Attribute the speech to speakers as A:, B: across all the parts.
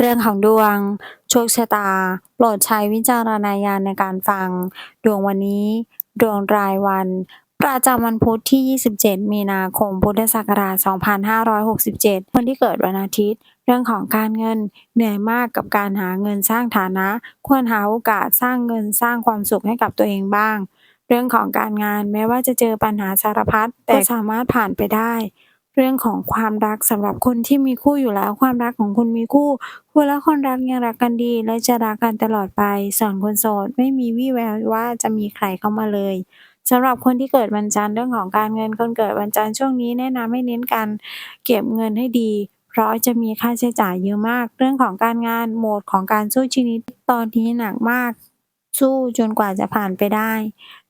A: เรื่องของดวง โชคชะตา โปรดใช้วิจารณญาณในการฟัง ดวงวันนี้ ดวงรายวัน ประจำวันพุธที่ 27 มีนาคม พุทธศักราช 2567 คนที่เกิดวันอาทิตย์ เรื่องของการเงิน เหนื่อยมากกับการหาเงินสร้างฐานะ ควรหาโอกาสสร้างเงินสร้างความสุขให้กับตัวเองบ้าง เรื่องของการงานแม้ว่าจะเจอปัญหาสารพัดแต่สามารถผ่านไปได้ เรื่องของความรักสำหรับคนที่มีคู่อยู่แล้ว ความรักของคุณมีคู่คุณและคนรักยังรักกันดี และจะรักกันตลอดไปส่วนคนโสดไม่มีวี่แววว่าจะมีใครเข้ามาเลยสำหรับคนที่เกิดวันจันทร์เรื่องของการเงินคนเกิดวันจันทร์ช่วงนี้แนะนำให้เน้นการเก็บเงินให้ดี เพราะจะมีค่าใช้จ่ายเยอะมาก เรื่องของการงานโหมดของการสู้ชีวิตตอนนี้หนักมาก สู้จนกว่าจะผ่านไปได้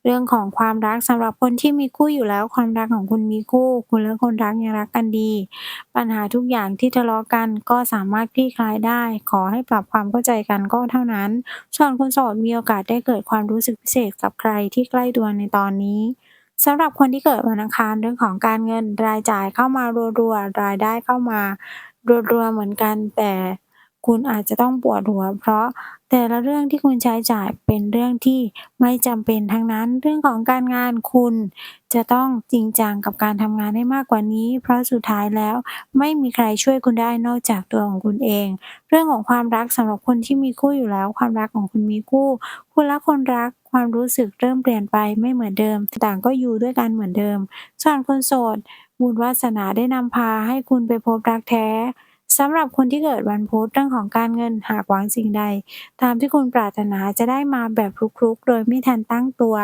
A: เรื่องของความรักสำหรับคนที่มีคู่อยู่แล้ว ความรักของคุณมีคู่ คุณและคนรักยังรักกันดี ปัญหาทุกอย่างที่ทะเลาะกันก็สามารถคลี่คลายได้ ขอให้ปรับความเข้าใจกันก็เท่านั้น ส่วนคนโสดมีโอกาสได้เกิดความรู้สึกพิเศษกับใครที่ใกล้ตัวในตอนนี้สำหรับคนที่เกิดวันอังคารเรื่องของการเงินรายจ่ายเข้ามารัวๆรายได้เข้ามารัวๆเหมือนกันแต่ คุณอาจจะต้องปวดหัว เพราะแต่ละเรื่องที่คุณใช้จ่ายเป็นเรื่องที่ไม่จำเป็นทั้งนั้น เรื่องของการงานคุณจะต้องจริงจังกับการทำงานให้มากกว่านี้ เพราะสุดท้ายแล้วไม่มีใครช่วยคุณได้นอกจากตัวของคุณเอง เรื่องของความรักสำหรับคนที่มีคู่อยู่แล้ว ความรักของคุณมีคู่ คุณและคนรักความรู้สึกเริ่มเปลี่ยนไปไม่เหมือนเดิม ต่างก็อยู่ด้วยกันเหมือนเดิมส่วนคนโสดบุญวาสนาได้นำพาให้คุณไปพบรักแท้ สำหรับคนที่เกิดวันพุธเรื่องของการเงินหากหวังสิ่งใด ตามที่คุณปรารถนาจะได้มาแบบคลุกๆ โดยไม่ทันตั้งตัว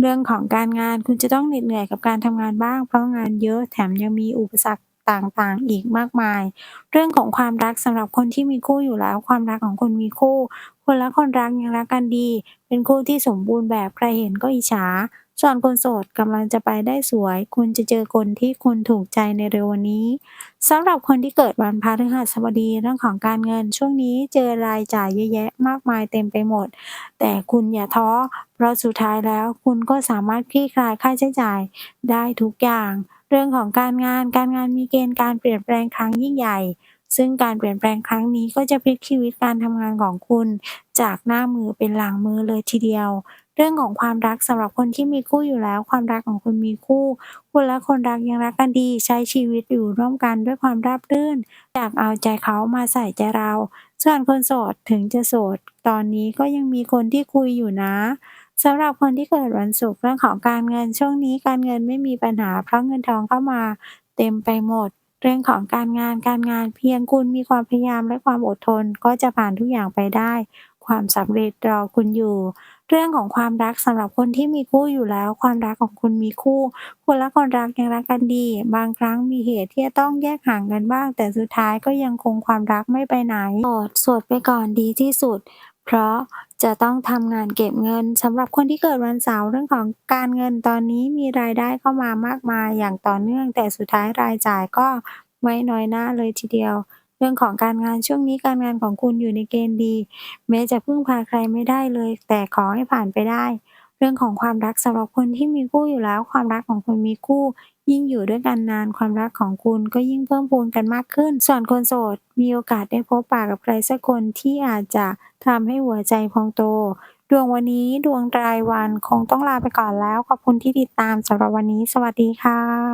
A: เรื่องของการงานคุณจะต้องเหน็ดเหนื่อยกับการทำงานบ้าง เพราะงานเยอะแถมยังมีอุปสรรคต่างๆ อีกมากมาย เรื่องของความรักสำหรับคนที่มีคู่อยู่แล้ว ความรักของคนมีคู่ คนละคนรักยังรักกันดี เป็นคู่ที่สมบูรณ์แบบใครเห็นก็อิจฉา ส่วนคนโสดกำลังจะไปได้สวย คุณจะเจอคนที่คุณถูกใจในเร็ววันนี้สำหรับคนที่เกิดวันพฤหัสบดีเรื่องของการเงิน ช่วงนี้เจอรายจ่ายเยอะแยะมากมายเต็มไปหมด แต่คุณอย่าท้อ เพราะสุดท้ายแล้วคุณก็สามารถคลี่คลายค่าใช้จ่ายได้ทุกอย่าง เรื่องของการงานการงานมีเกณฑ์การเปลี่ยนแปลงครั้งยิ่งใหญ่ ซึ่งการเปลี่ยนแปลงครั้งนี้ก็จะพลิกชีวิตการทำงานของคุณ จากหน้ามือเป็นหลังมือเลยทีเดียว เรื่องของความรักสำหรับคนที่มีคู่อยู่แล้ว ความรักของคุณมีคู่ คุณและคนรักยังรักกันดี ใช้ชีวิตอยู่ร่วมกันด้วยความราบรื่นอยากเอาใจเขามาใส่ใจเรา ส่วนคนโสดถึงจะโสด ตอนนี้ก็ยังมีคนที่คุยอยู่นะสำหรับคนที่เกิดวันศุกร์เรื่องของการเงินช่วงนี้การเงินไม่มีปัญหาเพราะเงินทองเข้ามาเต็มไปหมด เรื่องของการงานการงานเพียงคุณมีความพยายามและความอดทน ก็จะผ่านทุกอย่างไปได้ ความสำเร็จรอคุณอยู่ เรื่องของความรักสำหรับคนที่มีคู่อยู่แล้ว ความรักของคุณมีคู่คุณและคนรักยังรักกันดี บางครั้งมีเหตุที่จะต้องแยกห่างกันบ้าง แต่สุดท้ายก็ยังคงความรักไม่ไปไหนโสดโสดไปก่อนดีที่สุด เพราะจะต้องทำงานเก็บเงินสำหรับคนที่เกิดวันเสาร์เรื่องของการเงินตอนนี้มีรายได้เข้ามามากมายอย่างต่อเนื่อง แต่สุดท้ายรายจ่ายก็ไม่น้อยหน้าเลยทีเดียว เรื่องของการงานช่วงนี้การงานของคุณอยู่ในเกณฑ์ดี แม้จะพึ่งพาใครไม่ได้เลย แต่ขอให้ผ่านไปได้ รื่องของความรักสำหรับคนที่มีคู่อยู่แล้ว ความรักของคนมีคู่ ยิ่งอยู่ด้วยกันนานความรักของคุณก็ยิ่งเพิ่มพูนกันมากขึ้น ส่วนคนโสดมีโอกาสได้พบปะกับใครสักคนที่อาจจะทำให้หัวใจพองโต ดวงวันนี้ดวงรายวันคงต้องลาไปก่อนแล้ว ขอบคุณที่ติดตามสำหรับวันนี้ สวัสดีค่ะ